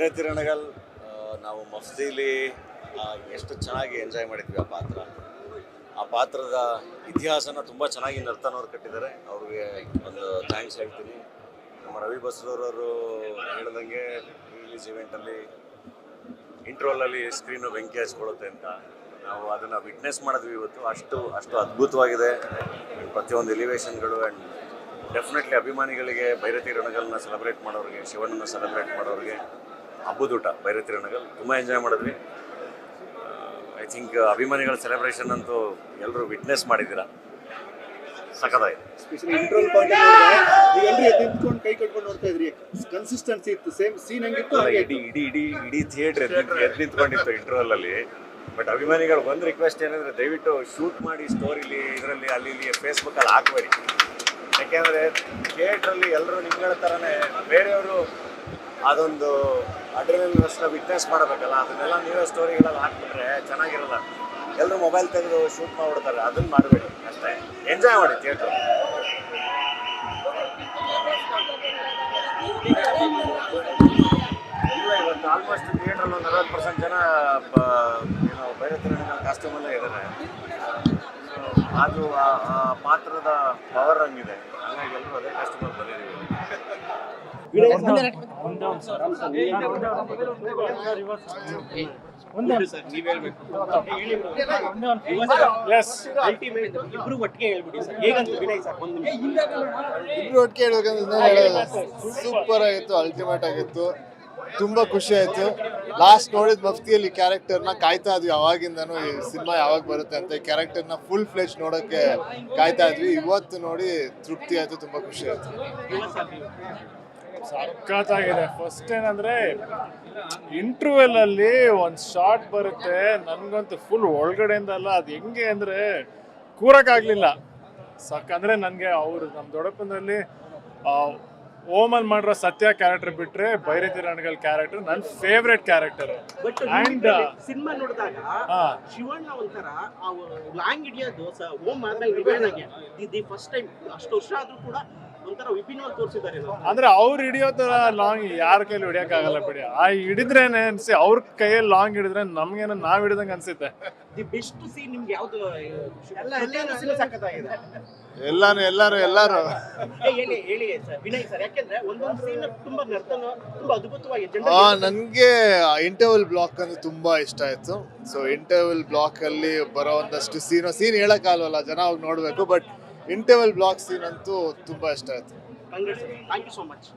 ಭೈರತಿ ರಣಗಲ್ ನಾವು ಮಫ್ತಿಲಿ ಎಷ್ಟು ಚೆನ್ನಾಗಿ ಎಂಜಾಯ್ ಮಾಡಿದ್ವಿ ಆ ಪಾತ್ರ. ಆ ಪಾತ್ರದ ಇತಿಹಾಸನ ತುಂಬ ಚೆನ್ನಾಗಿ ನರ್ತನವ್ರು ಕಟ್ಟಿದ್ದಾರೆ. ಅವ್ರಿಗೆ ಒಂದು ಥ್ಯಾಂಕ್ಸ್ ಹೇಳ್ತೀನಿ. ನಮ್ಮ ರವಿ ಬಸ್ರೂರವರು ಹೇಳ್ದಂಗೆ ರಿಲೀಸ್ ಇವೆಂಟಲ್ಲಿ ಇಂಟ್ರೋಲಲ್ಲಿ ಸ್ಕ್ರೀನು ಬೆಂಕಿ ಹಚ್ಕೊಳ್ಳುತ್ತೆ ಅಂತ ನಾವು ಅದನ್ನು ವಿಟ್ನೆಸ್ ಮಾಡಿದ್ವಿ ಇವತ್ತು. ಅಷ್ಟು ಅಷ್ಟು ಅದ್ಭುತವಾಗಿದೆ. ಪ್ರತಿಯೊಂದು ಎಲಿವೇಶನ್ಗಳು ಆ್ಯಂಡ್ ಡೆಫಿನೆಟ್ಲಿ ಅಭಿಮಾನಿಗಳಿಗೆ ಭೈರತಿ ರಣಗಲ್ನ ಸೆಲೆಬ್ರೇಟ್ ಮಾಡೋರಿಗೆ, ಶಿವನನ್ನು ಸೆಲೆಬ್ರೇಟ್ ಮಾಡೋರಿಗೆ ಹಬ್ಬದೂಟ ಭೈರತಿ ರಣಗಲ್ ತುಂಬ ಎಂಜಾಯ್ ಮಾಡಿದ್ವಿ. ಐ ಥಿಂಕ್ ಅಭಿಮಾನಿಗಳ ಸೆಲೆಬ್ರೇಷನ್ ಅಂತೂ ಎಲ್ಲರೂ ವಿಟ್ನೆಸ್ ಮಾಡಿದ್ದೀರಾ. ಸಖತ್ತಾಗಿದೆ. ಸ್ಪೆಷಲಿ ಇಂಟ್ರೋಲ್ ಪಾಯಿಂಟ್ ನೋಡಿದ್ರೆ ಎಲ್ಲರೂ ಎದ್ದು ನಿಂತ್ಕೊಂಡು ಕೈ ಕಟ್ಕೊಂಡು ನೋಡ್ತಾ ಇದ್ರಿ. ಕನ್ಸಿಸ್ಟೆನ್ಸಿ ಇತ್ತು ಸೇಮ್ ಸೀನ್ ಹಂಗಿತ್ತು ಹಾಗೆ ಇಡೀ ಇಡೀ ಇಡೀ ಇಡೀ ಥಿಯೇಟರ್ ಎದ್ದು ಎದ್ದು ನಿಂತ್ಕೊಂಡಿತ್ತು ಇಂಟರ್ವಲ್ ಅಲ್ಲಿ ಬಟ್ ಅಭಿಮಾನಿಗಳು ಒಂದು ರಿಕ್ವೆಸ್ಟ್ ಏನಂದ್ರೆ ದಯವಿಟ್ಟು ಶೂಟ್ ಮಾಡಿ ಸ್ಟೋರಿಲಿ ಇದರಲ್ಲಿ ಅಲ್ಲಿ ಇಲ್ಲಿ ಫೇಸ್ಬುಕ್ ಅಲ್ಲಿ ಹಾಕಬೇಡಿ. ಯಾಕೆಂದ್ರೆ ಥಿಯೇಟ್ರಲ್ಲಿ ಎಲ್ಲರೂ ನಿಮ್ಗಳ ಥರನೇ ಬೇರೆಯವರು ಅದೊಂದು ಅಡ್ರಿನಲ್ ರಶ್ನ ವಿಟ್ನೆಸ್ ಮಾಡಬೇಕಲ್ಲ, ಅದನ್ನೆಲ್ಲ ನೀವೇ ಸ್ಟೋರಿಗಳಲ್ಲಿ ಹಾಕ್ಬಿಟ್ರೆ ಚೆನ್ನಾಗಿರಲ್ಲ. ಎಲ್ಲರೂ ಮೊಬೈಲ್ ತೆಗೆದು ಶೂಟ್ ಮಾಡಿಬಿಡ್ತಾರೆ ಅದನ್ನ ಮಾಡಬೇಡಿ, ಅಷ್ಟೇ. ಎಂಜಾಯ್ ಮಾಡಿ ಥಿಯೇಟ್ರ್ ಇವತ್ತು ಆಲ್ಮೋಸ್ಟ್ ಥಿಯೇಟ್ರಲ್ಲಿ ಒಂದು ಅರವತ್ತು ಪರ್ಸೆಂಟ್ ಜನ ಏನು ಬೇರೆ ಕಾಸ್ಟ್ಯೂಮಲ್ಲೇ ಇದ್ದಾರೆ. ಅದು ಆ ಪಾತ್ರದ ಪವರ್ ಹಂಗಿದೆ. ಹಂಗಾಗಿ ಎಲ್ಲರೂ ಅದೇ ಕಾಸ್ಟ್ಯೂಮಲ್ಲಿ ಅಲ್ಟಿಮೇಟ್ ಇಬ್ರು ಒಟ್ಟಿಗೆ ಹೇಳ್ಬಿಡಿ ಸರ್. ಹೇಗಂತ ವಿನಯ್ ಸರ್ ಒಂದು ನಿಮಿಷ. ಇಬ್ರು ಒಟ್ಟಿಗೆ ಹೇಳ್ಬೇಕಂದ್ರೆ ಸೂಪರ್ ಆಗಿತ್ತು ಅಲ್ಟಿಮೇಟ್ ಆಗಿತ್ತು. ತುಂಬಾ ಖುಷಿ ಆಯ್ತು. ಲಾಸ್ಟ್ ನೋಡಿದ ಮಫ್ತಿಯಲ್ಲಿ ಕ್ಯಾರೆಕ್ಟರ್ನ ಕಾಯ್ತಾ ಇದ್ವಿ ಅವಾಗಿಂದನು. ಈ ಸಿನಿಮಾ ಯಾವಾಗ ಬರುತ್ತೆ ಅಂತ. ಈ ಕ್ಯಾರೆಕ್ಟರ್ನ ಫುಲ್ ಫ್ಲೆಶ್ ನೋಡೋಕೆ ಕಾಯ್ತಾ ಇದ್ವಿ. ಇವತ್ತು ನೋಡಿ ತೃಪ್ತಿ ಆಯ್ತು ತುಂಬಾ ಖುಷಿ ಆಯ್ತು. ಸಖತ್ತಾಗಿದೆ ಫಸ್ಟ್ ಏನಂದ್ರೆ ಇಂಟರ್ವೆಲ್ ಅಲ್ಲಿ ಒಂದ್ ಶಾರ್ಟ್ ಬರುತ್ತೆ. ನನ್ಗಂತೂ ಫುಲ್ ಒಳಗಡೆಯಿಂದ ಅಲ್ಲ ಅದು ಹೆಂಗೆ ಅಂದ್ರೆ ಕೂರಕ್ಕಾಗ್ಲಿಲ್ಲ. ಸಕ್ ಅಂದ್ರೆ ನನ್ಗೆ ಅವ್ರು ನಮ್ಮ ದೊಡ್ಡಪ್ಪನಲ್ಲಿ ಓಮನ್ ಮಾಡಿರೋ ಸತ್ಯ ಕ್ಯಾರೆಕ್ಟರ್ ಬಿಟ್ರೆ ಬೈರತಿ ರಣಗಲ್ ಕ್ಯಾರೆಕ್ಟರ್ ನನ್ನ favourite character but and cinema ನೋಡಿದಾಗ ಶಿವಣ್ಣ ಒಂಥರ ಲಾಂಗ್ ಹಿಡಿಯೋದು ಓಮ್ ಆದ್ಮೇಲೆ ರಿವೇನಾಗೆ ದಿ ಫಸ್ಟ್ ಟೈಮ್ ಅಷ್ಟು ವರ್ಷ ಆದ್ರೂ ಕೂಡ ಅಂದ್ರೆ ಅವ್ರು ಹಿಡಿಯೋ ತರ ಲಾಂಗ್ ಯಾರ ಕೈಲಿ ಹಿಡಿಯಕ್ಕಾಗಲ್ಲ ಬಿಡಿ. ಆ ಹಿಡಿದ್ರೇನೆ ಅನ್ಸಿ ಅವ್ರ ಕೈಯಲ್ಲಿ ಲಾಂಗ್ ಹಿಡಿದ್ರೆ ನಮ್ಗೇನ ನಾವ್ ಹಿಡಿದಂಗ ಅನ್ಸುತ್ತೆ. ದಿ ಬೆಸ್ಟ್ ಸೀನ್ ನಿಮ್ಗೆ ಯಾವ್ದು ಎಲ್ಲ ಎಲ್ಲ ಸೀನ್ ಸಖತ್ತಾಗಿದೆ. ಎಲ್ಲಾನು ಎಲ್ಲಾರು ಎಲ್ಲಾರು. ಏ, ಹೇಳಿ ಹೇಳಿ ಸರ್ ವಿನಯ್ ಸರ್ ಯಾಕೆಂದ್ರೆ ಒಂದೊಂದು ಸೀನ್ ತುಂಬಾ ನರ್ತನ ತುಂಬಾ ಅದ್ಭುತವಾಗಿ ಆ, ಜನರಿಗೆ ನನ್ಗೆ ಇಂಟರ್ವಲ್ ಬ್ಲಾಕ್ ಅಂದ್ರೆ ತುಂಬಾ ಇಷ್ಟ ಆಯ್ತು. ಸೊ ಇಂಟರ್ವಲ್ ಬ್ಲಾಕ್ ಅಲ್ಲಿ ಬರೋ ಒಂದಷ್ಟು ಸೀನ್ ಸೀನ್ ಹೇಳಕ್ ಜನ ಹೋಗಿ ನೋಡ್ಬೇಕು ಬಟ್ ಇಂಟರ್ವಲ್ ಬ್ಲಾಕ್ ಸೀನ್ ಅಂತೂ ತುಂಬಾ ಇಷ್ಟ ಆಯ್ತು. Thank you so much